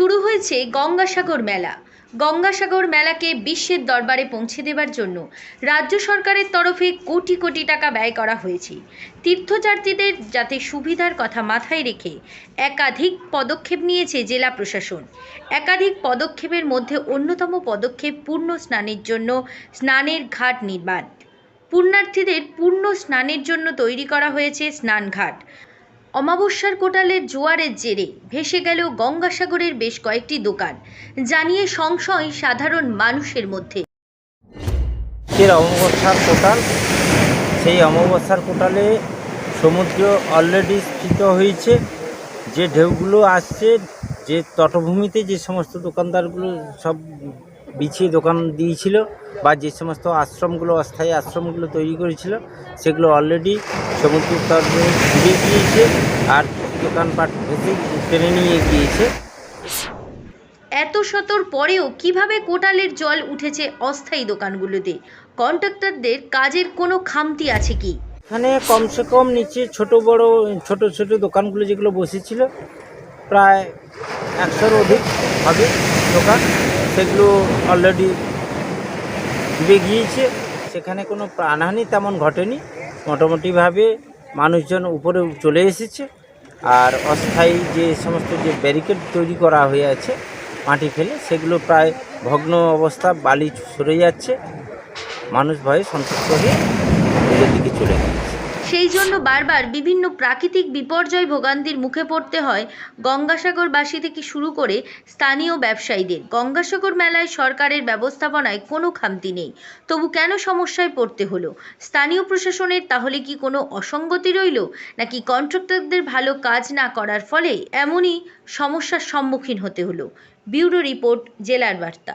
শুরু হয়েছে গঙ্গাসাগর মেলা। গঙ্গাসাগর মেলাকে বিশ্বের দরবারে পৌঁছে দেবার জন্য রাজ্য সরকারের তরফে কোটি কোটি টাকা ব্যয় করা হয়েছে। তীর্থযাত্রীদের যাতে সুবিধার কথা মাথায় রেখে একাধিক পদক্ষেপ নিয়েছে জেলা প্রশাসন। একাধিক পদক্ষেপের মধ্যে অন্যতম পদক্ষেপ পূর্ণ স্নানের জন্য স্নানের ঘাট নির্মাণ। পুণ্যার্থীদের পূর্ণ স্নানের জন্য তৈরি করা হয়েছে স্নানঘাট। অমাবস্যার কোটালের জোয়ারের জেরে ভেসে গেল গঙ্গাসাগরের বেশ কয়েকটি দোকান, জানিয়ে সংশয় সাধারণ মানুষের মধ্যে। অমাবস্যার কোটাল, সেই অমাবস্যার কোটালে সমুদ্র অলরেডি স্থিত হয়েছে। যে ঢেউগুলো আসছে, যে তটভূমিতে যে সমস্ত দোকানদারগুলো সব বিছিয়ে দোকান দিয়েছিল বা যে সমস্ত আশ্রমগুলো অস্থায়ী আশ্রমগুলো তৈরি করেছিল সেগুলো অলরেডি সমুদ্র তটে ডুবে গিয়েছে আর দোকানপাট ভেসে টেনে নিয়ে গিয়েছে। এত শতর পরেও কীভাবে কোটালের জল উঠেছে অস্থায়ী দোকানগুলোতে? কন্ট্রাক্টরদের কাজের কোনো খামতি আছে কি? এখানে কমসে কম নিচে ছোট বড় ছোট ছোট দোকানগুলো যেগুলো বসেছিল প্রায় একশোর অধিক হবে দোকান। সেগুলো অলরেডি ডুবে গিয়েছে সেখানে কোনো প্রাণহানি তেমন ঘটেনি। মোটামুটিভাবে মানুষজন উপরে চলে এসেছে। আর অস্থায়ী যে সমস্ত যে ব্যারিকেড তৈরি করা হয়ে আছে, মাটি ফেলে, সেগুলো প্রায় ভগ্ন অবস্থা, বালি সরে যাচ্ছে। মানুষ ভয়ে সন্তুষ্ট হয়ে নিজের দিকে চলে গেছে। সেই জন্য বারবার বিভিন্ন প্রাকৃতিক বিপর্যয় ভোগান্তির মুখে পড়তে হয় গঙ্গাসাগরবাসী থেকে শুরু করে স্থানীয় ব্যবসায়ীদের? গঙ্গাসাগর মেলায় সরকারের ব্যবস্থাপনায় কোনো খামতি নেই। তবু কেন সমস্যায় পড়তে হলো? স্থানীয় প্রশাসনের তাহলে কি কোনো অসঙ্গতি রইল? নাকি কন্ট্রাক্টরদের ভালো কাজ না করার ফলে এমনই সমস্যার সম্মুখীন হতে হলো? ব্যুরো রিপোর্ট, জেলার বার্তা।